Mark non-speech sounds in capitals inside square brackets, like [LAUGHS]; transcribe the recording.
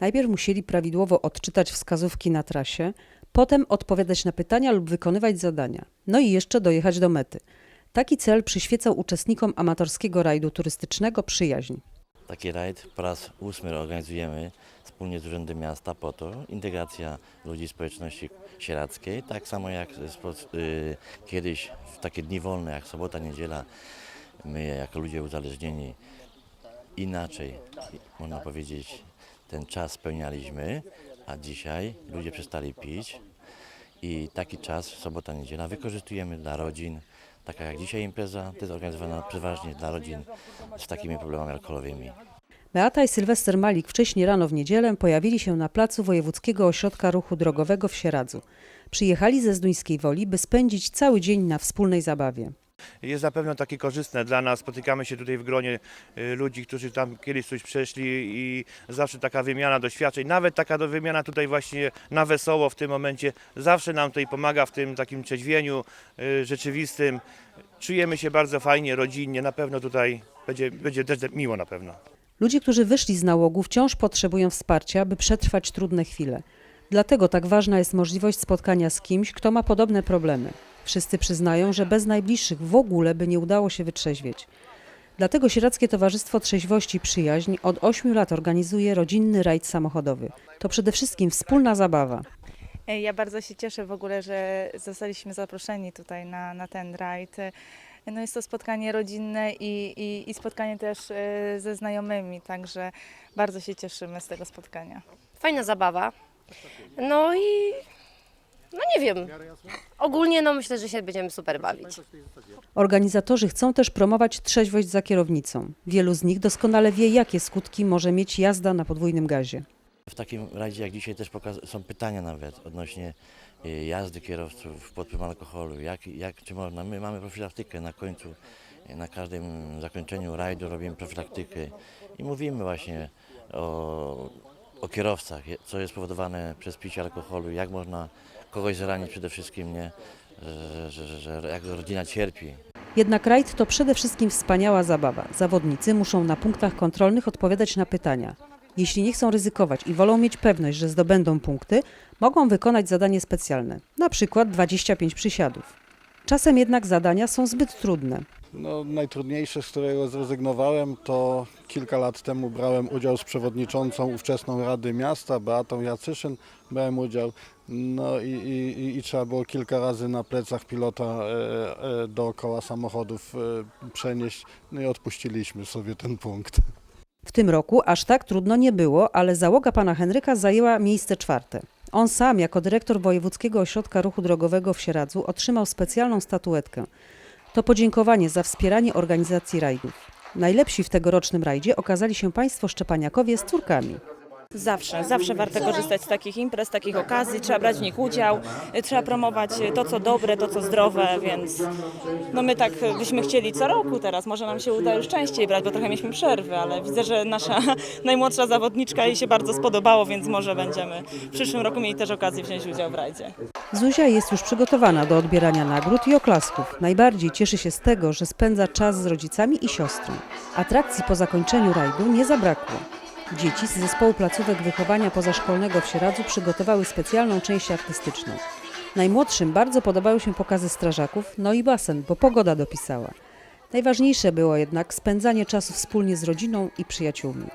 Najpierw musieli prawidłowo odczytać wskazówki na trasie, potem odpowiadać na pytania lub wykonywać zadania, no i jeszcze dojechać do mety. Taki cel przyświecał uczestnikom amatorskiego rajdu turystycznego Przyjaźń. Taki rajd po raz ósmy organizujemy wspólnie z Urzędem Miasta po to, integracja ludzi społeczności sieradzkiej, tak samo jak y, kiedyś w takie dni wolne jak sobota, niedziela, my jako ludzie uzależnieni inaczej, można powiedzieć, ten czas spełnialiśmy, a dzisiaj ludzie przestali pić i taki czas, sobota, niedziela, wykorzystujemy dla rodzin. Taka jak dzisiaj impreza, to jest organizowana przeważnie dla rodzin z takimi problemami alkoholowymi. Beata i Sylwester Malik wcześniej rano w niedzielę pojawili się na placu Wojewódzkiego Ośrodka Ruchu Drogowego w Sieradzu. Przyjechali ze Zduńskiej Woli, by spędzić cały dzień na wspólnej zabawie. Jest na pewno takie korzystne dla nas. Spotykamy się tutaj w gronie y, ludzi, którzy tam kiedyś coś przeszli i zawsze taka wymiana doświadczeń, nawet taka wymiana tutaj właśnie na wesoło w tym momencie, zawsze nam tutaj pomaga w tym takim trzeźwieniu y, rzeczywistym. Czujemy się bardzo fajnie, rodzinnie, na pewno tutaj będzie, będzie też miło na pewno. Ludzie, którzy wyszli z nałogu, wciąż potrzebują wsparcia, by przetrwać trudne chwile. Dlatego tak ważna jest możliwość spotkania z kimś, kto ma podobne problemy. Wszyscy przyznają, że bez najbliższych w ogóle by nie udało się wytrzeźwieć. Dlatego Sieradzkie Towarzystwo Trzeźwości i Przyjaźń od 8 lat organizuje rodzinny rajd samochodowy. To przede wszystkim wspólna zabawa. E, Ja bardzo się cieszę w ogóle, że zostaliśmy zaproszeni tutaj na, na ten rajd. No jest to spotkanie rodzinne i, i, i spotkanie też e, ze znajomymi, także bardzo się cieszymy z tego spotkania. fajna zabawa. No i no nie wiem. Ogólnie no myślę, że się będziemy super bawić. Organizatorzy chcą też promować trzeźwość za kierownicą. Wielu z nich doskonale wie, jakie skutki może mieć jazda na podwójnym gazie. W takim rajdzie jak dzisiaj też pokaz- są pytania nawet odnośnie y, jazdy kierowców pod wpływem alkoholu, jak, jak, czy można. My mamy profilaktykę na końcu, y, na każdym zakończeniu rajdu robimy profilaktykę i mówimy właśnie o, o kierowcach, co jest spowodowane przez picie alkoholu, jak można kogoś zranić przede wszystkim, nie? Że, że, że, że jak rodzina cierpi, Jednak rajd to przede wszystkim wspaniała zabawa. Zawodnicy muszą na punktach kontrolnych odpowiadać na pytania. Jeśli nie chcą ryzykować i wolą mieć pewność, że zdobędą punkty, mogą wykonać zadanie specjalne, na przykład 25 przysiadów. Czasem jednak zadania są zbyt trudne. No, najtrudniejsze, z którego zrezygnowałem, to kilka lat temu brałem udział z przewodniczącą ówczesną Rady Miasta, Beatą Jacyszyn, brałem udział. No i, i, i- trzeba było kilka razy na plecach pilota e, e, dookoła samochodów e, przenieść, no i odpuściliśmy sobie ten punkt. W tym roku aż tak trudno nie było, ale załoga pana Henryka zajęła miejsce czwarte. On sam, jako dyrektor Wojewódzkiego Ośrodka Ruchu Drogowego w Sieradzu, otrzymał specjalną statuetkę. To podziękowanie za wspieranie organizacji rajdów. Najlepsi w tegorocznym rajdzie okazali się państwo Szczepaniakowie z córkami. Zawsze, zawsze warto korzystać z takich imprez, takich okazji, trzeba brać w nich udział, trzeba promować to, co dobre, to, co zdrowe, więc no my tak byśmy chcieli co roku teraz, może nam się uda już częściej brać, bo trochę mieliśmy przerwy, ale widzę, że nasza [LAUGHS] najmłodsza zawodniczka jej się bardzo spodobało, więc może będziemy w przyszłym roku mieli też okazję wziąć udział w rajdzie. Zuzia jest już przygotowana do odbierania nagród i oklasków. Najbardziej cieszy się z tego, że spędza czas z rodzicami i siostrą. Atrakcji po zakończeniu rajdu nie zabrakło. Dzieci z zespołu placówek wychowania pozaszkolnego w Sieradzu przygotowały specjalną część artystyczną. Najmłodszym bardzo podobały się pokazy strażaków, no i basen, bo pogoda dopisała. Najważniejsze było jednak spędzanie czasu wspólnie z rodziną i przyjaciółmi.